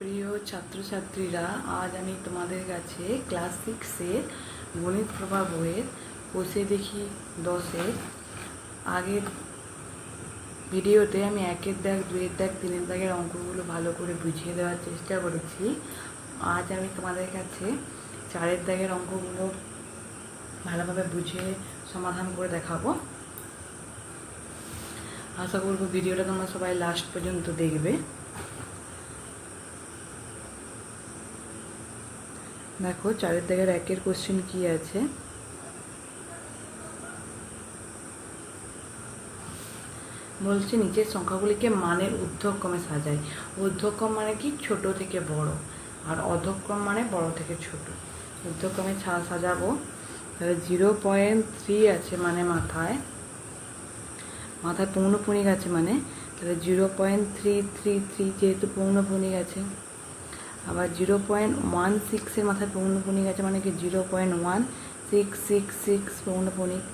প্রিয় ছাত্রছাত্রীরা, আজ আমি তোমাদের কাছে ক্লাস সিক্সের গণিত প্রভা বইয়ের কোষে দেখি দশের আগের ভিডিওতে আমি একের দাগ, দুয়ের দাগ, তিনের দাগের অঙ্কগুলো ভালো করে বুঝিয়ে দেওয়ার চেষ্টা করেছি। আজ আমি তোমাদের কাছে চারের দাগের অঙ্কগুলো ভালোভাবে বুঝিয়ে সমাধান করে দেখাবো। আশা করব ভিডিওটা তোমরা সবাই লাস্ট পর্যন্ত দেখবে। দেখো চারের দাগের একের কোশ্চেন কি আছে? বলছে, নিচের সংখ্যাগুলিকে মানের ঊর্ধ্বক্রমে সাজায় ঊর্ধ্বক্রম মানে কি? ছোট থেকে বড়। আর অধক্রম মানে বড় থেকে ছোট। ঊর্ধ্বক্রমে সাজাবো। তাহলে জিরো পয়েন্ট থ্রি আছে মানে মাথায়। মাথায় পৌনপুণিক আছে মানে। তাহলে zero point three three three যেহেতু পৌনপুণিক আছে। আবার জিরো পয়েন্ট ওয়ান সিক্সের মাথায় পৌনপুণিক আছে মানে কি zero point one six six six পৌনপুণিক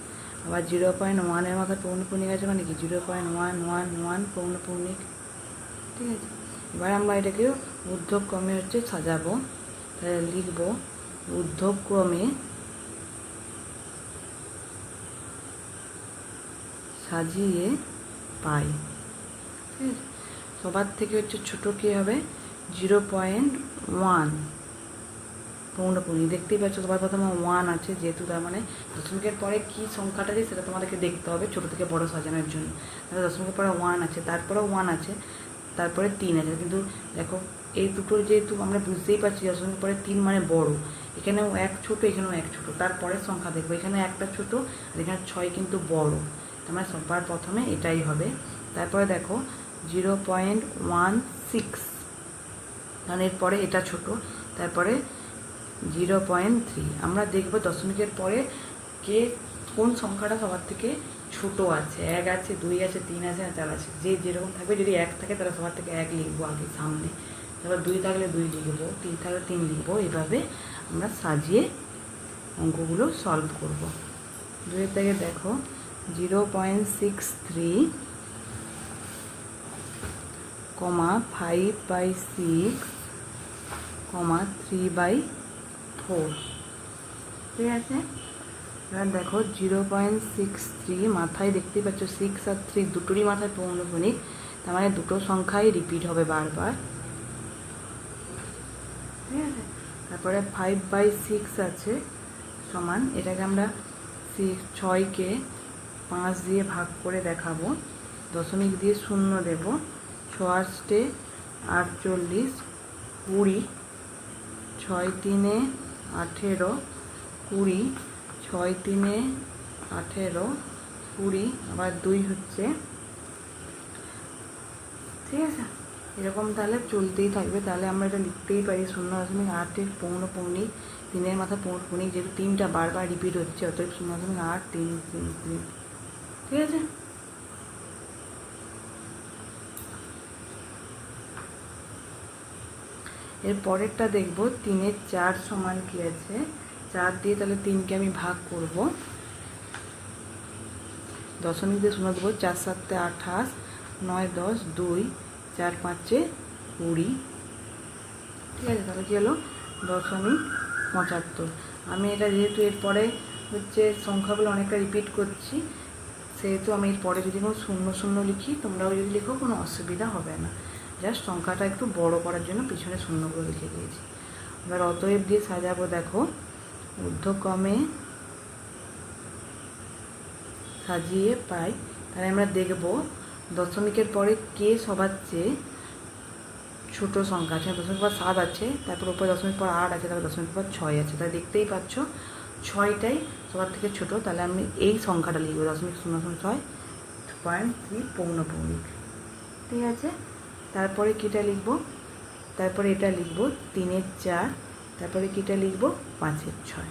আবার জিরো পয়েন্ট ওয়ানের মাথায় পৌনপুণিক আছে মানে কি zero point one one one পৌনপুণিক ঠিক আছে? এবার আমরা এটাকে ঊর্ধ্বক্রমে হচ্ছে সাজাবো, তাহলে লিখব ঊর্ধ্বক্রমে সাজিয়ে পাই। ঠিক আছে? সবার থেকে হচ্ছে ছোটো কী হবে? Zero point one. পৌনপুনি দেখতেই পাচ্ছ সবার প্রথমে ওয়ান আছে, যেহেতু তার মানে দশমিকের পরে কী সংখ্যাটা আছে সেটা তোমাদেরকে দেখতে হবে, ছোটো থেকে বড় সাজানোর জন্য। তাহলে দশমিকের পরে ওয়ান আছে, তারপরেও ওয়ান আছে, তারপরে তিন আছে। কিন্তু দেখো, এই দুটোর যেহেতু আমরা বুঝতেই পারছি দশমিকের পরে তিন মানে বড়, এখানেও এক ছোট, এখানেও এক ছোট, তারপরে সংখ্যা দেখব। এখানে একটা ছোট আর এখানে ছয় কিন্তু বড়, তার মানে সবার প্রথমে এটাই হবে। তারপরে দেখো, জিরো পয়েন্ট ওয়ান সিক্স। কারণ এরপরে এটা ছোট, তারপরে জিরো পয়েন্ট থ্রি। আমরা দেখব দশমিকের পরে কে, কোন সংখ্যাটা সবার থেকে ছোট আছে? এক আছে, দুই আছে, তিন আছে আর চার আছে। যে যেরকম থাকবে, যদি এক থাকে তাহলে সবার থেকে এক লিখব আগে সামনে। তারপর দুই থাকলে দুই লিখব, তিন থাকলে তিন লিখব। এভাবে আমরা সাজিয়ে অঙ্কগুলো সলভ করব। দুইয়ের থেকে দেখো, zero point six three comma five by six comma three by four. ঠিক আছে? এবার দেখো জিরো পয়েন্ট সিক্স থ্রি, মাথায় দেখতে পাচ্ছ সিক্স আর থ্রি দুটোরই মাথায় পৌনপুনিক তার মানে দুটো সংখ্যাই রিপিট হবে বারবার। ঠিক আছে? তারপরে ফাইভ বাই সিক্স আছে, সমান এটাকে আমরা সিক্স ছয়কে পাঁচ দিয়ে ভাগ করে দেখাবো, দশমিক দিয়ে শূন্য দেব। ছয়াশটে আটচল্লিশ, কুড়ি, ছয় তিনে, আঠেরো, কুড়ি, ছয় তিনে, আঠেরো, কুড়ি, আবার দুই হচ্ছে। ঠিক আছে? এরকম তাহলে চলতেই থাকবে। তাহলে আমরা এটা লিখতেই পারি। শূন্য দশমিক আটের পৌনো পৌনিক তিনের মাথা পৌনো পৌনিক যেহেতু তিনটা বারবার রিপিট হচ্ছে, অতএব শূন্য দশমিক আট, তিন তিন তিন। ঠিক আছে? এর পরেরটা দেখব, তিনের চার সমান কি আছে? চার দিয়ে তাহলে তিনকে আমি ভাগ করব। দশমিক দিয়ে শূন্য দেবো চার সাতে আঠাশ, নয় দশ, দুই, চার পাঁচে কুড়ি। ঠিক আছে, তাহলে কী হলো? দশমিক পঁচাত্তর। আমি এটা যেহেতু এরপরে হচ্ছে সংখ্যাগুলো অনেকটা রিপিট করছি, সেহেতু আমি এরপরে যদি কোনো শূন্য শূন্য লিখি, তোমরাও যদি লিখো, কোনো অসুবিধা হবে না। জাস্ট সংখ্যাটা একটু বড় করার জন্য পিছনে শূন্যগুলো লিখে দিয়েছি। এবার অতএব দিয়ে সাজাবো, দেখো, ঊর্ধ্বক্রমে সাজিয়ে পাই। তাহলে আমরা দেখব, দশমিকের পরে কে সবার চেয়ে ছোটো সংখ্যা আছে? দশমিক পর সাত আছে, তারপর উপরে দশমিক পর আট আছে, তারপর দশমিক পর ছয় আছে। তাহলে দেখতেই পাচ্ছ, ছয়টাই সবার থেকে ছোট। তাহলে আমি এই সংখ্যাটা লিখব, দশমিক শূন্য শূন্য ছয় পয়েন্ট থ্রি পৌনপৌনিক। ঠিক আছে? তারপরে কীটা লিখব? তারপরে এটা লিখব, তিনের চার। তারপরে কীটা লিখব? পাঁচের ছয়।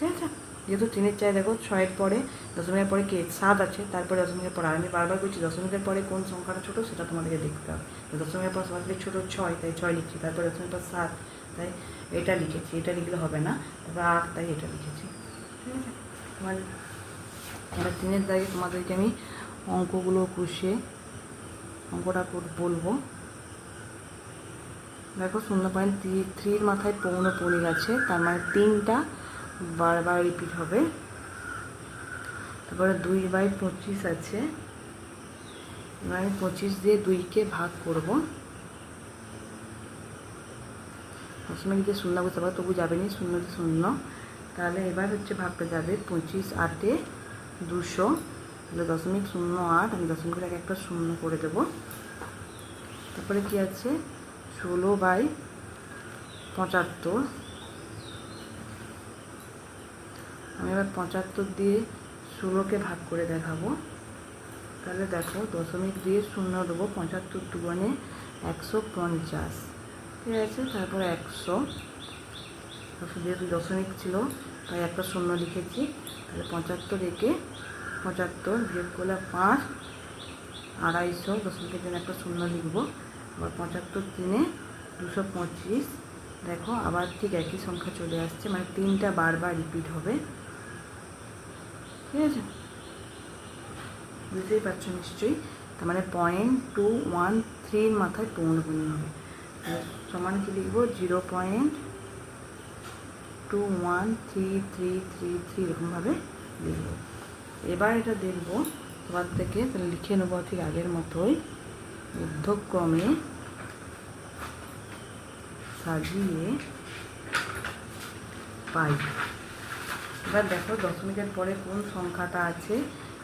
ঠিক আছে? যেহেতু তিনের চার, দেখো, ছয়ের পরে দশমিকের পরে কে? সাত আছে। তারপরে দশমিকের পরে আমি বারবার করছি দশমিকের পরে কোন সংখ্যাটা ছোটো, সেটা তোমাদেরকে দেখতে হবে। দশমিকের পর থেকে ছোটো ছয়, তাই ছয় লিখছি। তারপরে দশমিকের পর সাত, তাই এটা লিখেছি। এটা লিখলে হবে না। তারপর আট, তাই এটা লিখেছি। ঠিক আছে? তোমার তিনের দাগে তোমাদেরকে আমি অঙ্কগুলো কষিয়ে কর- বলব। দেখো শূন্য পয়েন্ট থ্রি থ্রির মাথায় পৌনে পড়ে গেছে, তার মানে তিনটা বারবার রিপিট হবে। তারপরে দুই বাই পঁচিশ আছে। এবার পঁচিশ দিয়ে দুইকে ভাগ করব। দশমিক দিয়ে শূন্য বুঝতে পারো তবু যাবে নি শূন্য শূন্য। তাহলে এবার হচ্ছে ভাগটা যাবে পঁচিশ আটে দুশো। তাহলে দশমিক শূন্য আট, আমি দশমিকের আগে একটা শূন্য করে দেবো। তারপরে কি আছে? ষোলো বাই পঁচাত্তর। আমি এবার পঁচাত্তর দিয়ে ষোলোকে ভাগ করে দেখাবো। তাহলে দেখো দশমিক দিয়ে শূন্য দেবো, পঁচাত্তর দুগুণে একশো পঞ্চাশ। ঠিক আছে? তারপরে একশো। যেহেতু দশমিক ছিল তাই একটা শূন্য লিখেছি। তাহলে পঁচাত্তর একে পঁচাত্তর, বিয়োগ করলে পাঁচ, আড়াইশো, দশমিকের জন্য একটা শূন্য লিখব। আবার পঁচাত্তর তিনে দুশো পঁচিশ। দেখো, আবার ঠিক একই সংখ্যা চলে আসছে মানে তিনটা বারবার রিপিট হবে। ঠিক আছে? বুঝতেই পারছ নিশ্চয়ই? তার মানে পয়েন্ট টু ওয়ান থ্রির মাথায় পৌনপূর্ণ হবে। সমান কি লিখব? Zero point two one three three three three এরকমভাবে লিখব। এবার এটা দেখব। সবার থেকে তাহলে লিখে নেব ঠিক আগের মতোই। ঊর্ধ্বক্রমে সাজিয়ে পাই। এবার দেখো দশমিকের পরে কোন সংখ্যাটা আছে?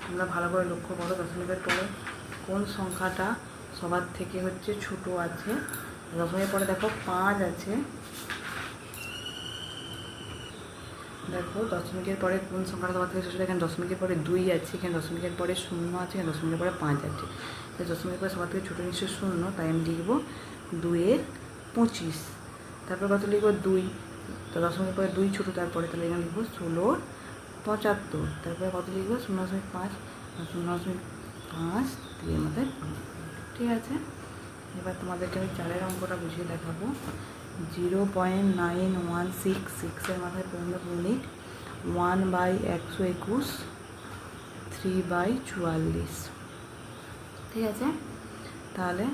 তোমরা ভালো করে লক্ষ্য করো দশমিকের পরে কোন সংখ্যাটা সবার থেকে হচ্ছে ছোট আছে। দশমিকের পরে দেখো পাঁচ আছে। দেখো, দশমিকের পরে কোন সংখ্যাটা সবার থেকে ছোটো এখানে দশমিকের পরে দুই আছে, এখানে দশমিকের পরে শূন্য আছে, এখানে দশমিকের পরে পাঁচ আছে। দশমিকের পরে সবার থেকে ছোটো নিশ্চয় শূন্য, তাই আমি লিখব দুইয়ের পঁচিশ। তারপর কত লিখব? দুই। তো দশমিকের পরে দুই ছোটো, তারপরে তাহলে এখানে লিখব ষোলোর পঁচাত্তর। তারপরে কত লিখব? শূন্য দশমিক পাঁচ। শূন্য দশমিক পাঁচ দিয়ে মাথায় ঠিক আছে? এবার তোমাদেরকে আমি চারের অঙ্কটা বুঝিয়ে দেখাবো। Zero point nine one six সিক্সের মাথায় পনেরো পৌনিক ওয়ান বাই একশো একুশ থ্রি বাই চুয়াল্লিশ। ঠিক আছে? তাহলে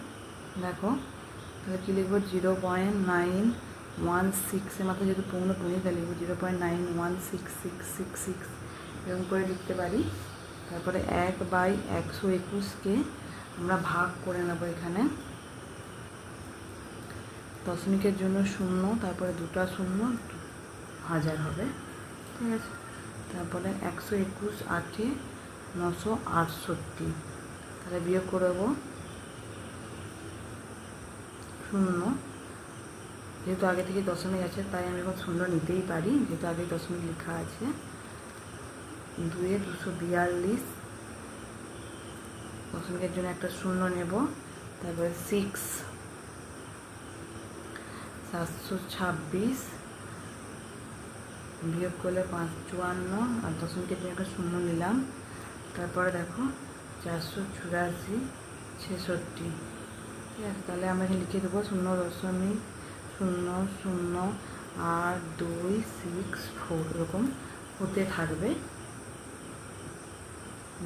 দেখো, তাহলে কী লিখব? জিরো পয়েন্ট নাইন ওয়ান সিক্সের মাথায় যেহেতু পৌনে পৌনি তাহলে লিখব zero point nine one six six six. Six এরকম করে লিখতে পারি। তারপরে এক বাই একশো একুশকে আমরা ভাগ করে নেব এখানে। দশমিকের জন্য শূন্য, তারপরে দুটা শূন্য হাজার হবে। ঠিক আছে? তারপরে একশো একুশ আটে নশো আটষট্টি। তাহলে বিয়োগ করব শূন্য। যেহেতু আগে থেকে দশমিক আছে, তাই আমি এখন শূন্য নিতেই পারি। যেহেতু আগে দশমিক লেখা আছে। দুয়ে দুশো বিয়াল্লিশ। দশমিকের জন্য একটা শূন্য নেব। তারপরে সিক্স সাতশো ছাব্বিশ বিয়োগ করলে পাঁচ চুয়ান্ন আর দশমিকের একটা শূন্য নিলাম। তারপরে দেখো, চারশো চুরাশি, ছেষট্টি। ঠিক আছে, তাহলে আমরা এখানে লিখে দেবো শূন্য দশমিক শূন্য শূন্য আট দুই সিক্স ফোর, এরকম হতে থাকবে।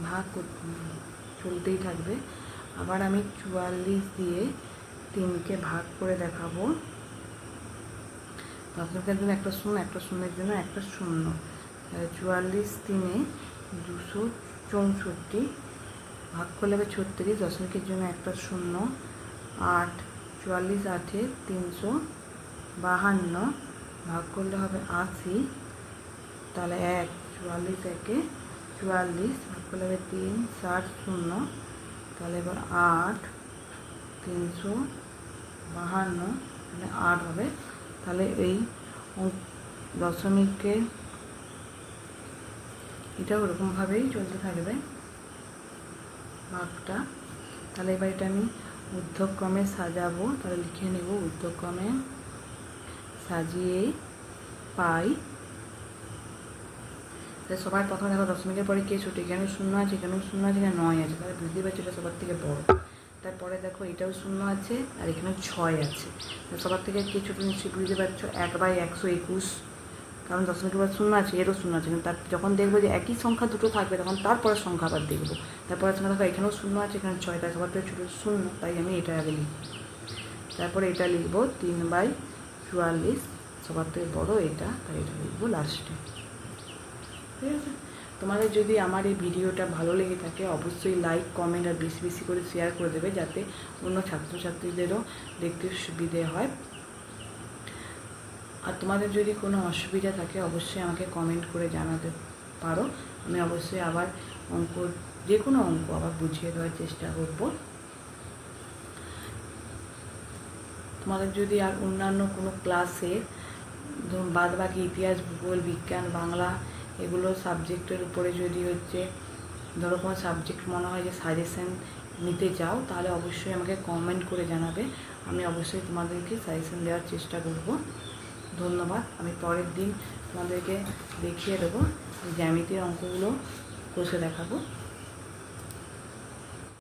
ভাগ চলতেই থাকবে। আবার আমি চুয়াল্লিশ দিয়ে তিনকে ভাগ করে দেখাবো। দশমিকের জন্য একটা শূন্য, একটা শূন্যের জন্য একটা শূন্য। চুয়াল্লিশ তিনে দুশো চৌষট্টি, ভাগ করলে হবে ছত্রিশ, দশমিকের জন্য একটা শূন্য। আট, চুয়াল্লিশ আটে তিনশো বাহান্ন, ভাগ করলে হবে আশি। তাহলে এক, চুয়াল্লিশ একে চুয়াল্লিশ, ভাগ করলে হবে তিন, ষাট শূন্য। তাহলে এবার আট, তিনশো বাহান্ন, তাহলে আট হবে। তাহলে এই দশমিকে এটা ওরকমভাবেই চলতে থাকবে ভাগটা। তাহলে এবার এটা আমি ঊর্ধ্বক্রমে সাজাবো, তাহলে লিখে নেব ঊর্ধ্বক্রমে সাজিয়ে পাই। তাহলে সবার প্রথমে দেখো দশমিকের পরে কে ছোটো? এখানেও শূন্য আছে, এখানেও শূন্য আছে, এখানে নয় আছে, তাহলে বুঝতেই পারছি এটা সবার থেকে বড়। তারপরে দেখো এটাও শূন্য আছে, আর এখানে ছয় আছে। সবার থেকে কে ছোটো নিশ্চয়ই বুঝতে পারছ, এক বাই একশো একুশ। কারণ দশমিকের পর শূন্য আছে, এরও শূন্য আছে। কিন্তু তার যখন দেখব যে একই সংখ্যা দুটো থাকবে, তখন তারপরে সংখ্যা আবার দেখব। তারপরে সংখ্যা দেখো এখানেও শূন্য আছে, এখানে ছয়, তাই সবার থেকে ছোটো শূন্য, তাই আমি এটা আগে লিখি। তারপরে এটা লিখব তিন বাই চুয়াল্লিশ, সবার থেকে বড়ো এটা, তাই এটা লিখব লাস্টে ঠিক আছে? তোমাদের যদি আমার এই ভিডিওটা ভালো লেগে থাকে, অবশ্যই লাইক কমেন্ট আর বেশি বেশি করে শেয়ার করে দেবে যাতে অন্য ছাত্রছাত্রীদেরও দেখতে সুবিধে হয়। আর তোমাদের যদি কোনো অসুবিধা থাকে, অবশ্যই আমাকে কমেন্ট করে জানাতে পারো। আমি অবশ্যই আবার অঙ্ক যে কোনো অঙ্ক আবার বুঝিয়ে দেওয়ার চেষ্টা করব। তোমাদের যদি আর অন্যান্য কোনো ক্লাসে ধরুন বাদ বাকি ইতিহাস, ভূগোল, বিজ্ঞান, বাংলা এগুলো সাবজেক্টের উপরে যদি হচ্ছে, ধরো কোনো সাবজেক্ট মনে হয় যে সাজেশন নিতে চাও, তাহলে অবশ্যই আমাকে কমেন্ট করে জানাবে। আমি অবশ্যই তোমাদেরকে সাজেশন দেওয়ার চেষ্টা করব। ধন্যবাদ। আমি পরের দিন তোমাদেরকে দেখিয়ে দেবো জ্যামিতির অঙ্কগুলো কষে দেখাবো।